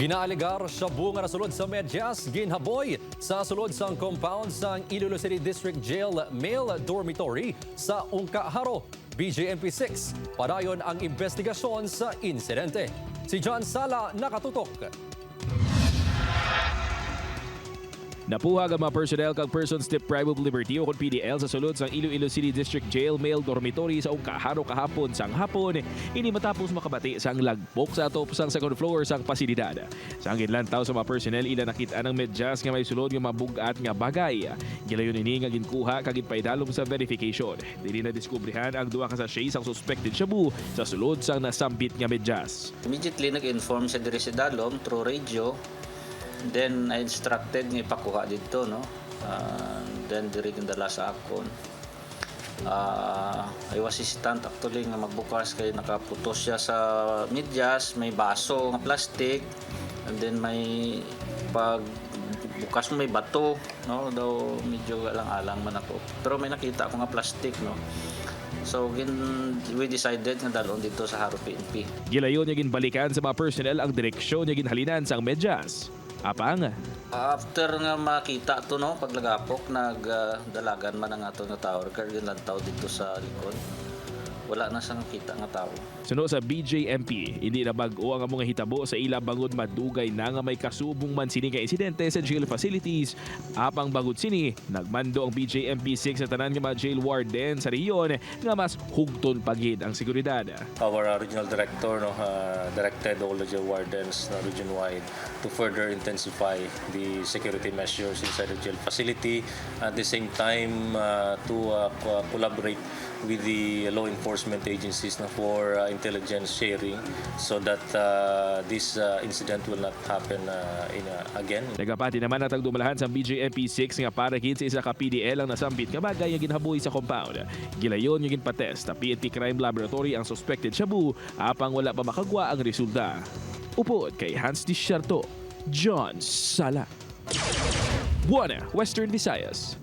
Ginaaligar sa bunga na sulod sa medyas, ginhaboy sa sulod sang compound sang Iloilo City District Jail Male Dormitory sa Ungkaharo, BJMP 6. Padayon ang investigasyon sa insidente. Si John Sala nakatutok. Napuhag ang mga personnel kag persons deprived of liberty o PDL sa sulod sang Iloilo City District Jail Male Dormitory sa Ungkaharo kahapon sang hapon. Ini matapos makabati sang lagpok sa atop sang second floor sang pasilidad. Sa angin lantaw sa mga personnel ila nakita ng medyas nga may sulod nga mabugat nga bagay. Gilayon ini nga ginkuha kag ginpaidalom sa verification. Dili na diskubrihan ang duha ka sachet sang suspected shabu sa sulod sang nasambit nga medyas. Immediately nag-inform sa diri si Dalom through radio. Then I instructed nga ipakuha dito no. Uh, then diri dala sa akon. Uh, I was hesitant actually nga magbukas kay nakaputos siya sa medyas, may baso nga plastic and then may pag bukas mo may bato no daw medyo alang-alang man ako pero may nakita ako nga plastic no so gin, we decided nga dalon dito sa Haro PNP Gilayon niya ginbalikan sa mga personnel ang direksyon niya ginhalinan sang medyas. Apang, After nga makita to no, paglagapok nagdalagan man ang ato nga tower guard yun lang tao dito sa likod. Wala na siyang kita nga tao. Suno sa BJMP, hindi na bag-o ang mga hitabo sa ila bangod madugay na nga may kasubong man sini nga insidente sa jail facilities. Apang bangod sini, nagmando ang BJMP 6 sa tanan nga mga jail warden sa riyon nga mas hugton pagid ang seguridad. our uh, regional director no, uh, directed all the jail wardens uh, region-wide to further intensify the security measures inside the jail facility. At the same time, uh, to uh, co- collaborate with the law enforcement agencies na for uh, intelligence sharing so that uh, this uh, incident will not happen uh, in, uh, again. Nagapati naman natag dumalahan sa BJMP 6 nga para gid sa isa ka PDL ang nasambit nga bagay nga ginhaboy sa compound. Gilayon yung ginpatest sa PNP Crime Laboratory ang suspected shabu apang wala pa makagwa ang resulta. Upod kay Hans Disharto, John Sala. Buana, Western Visayas.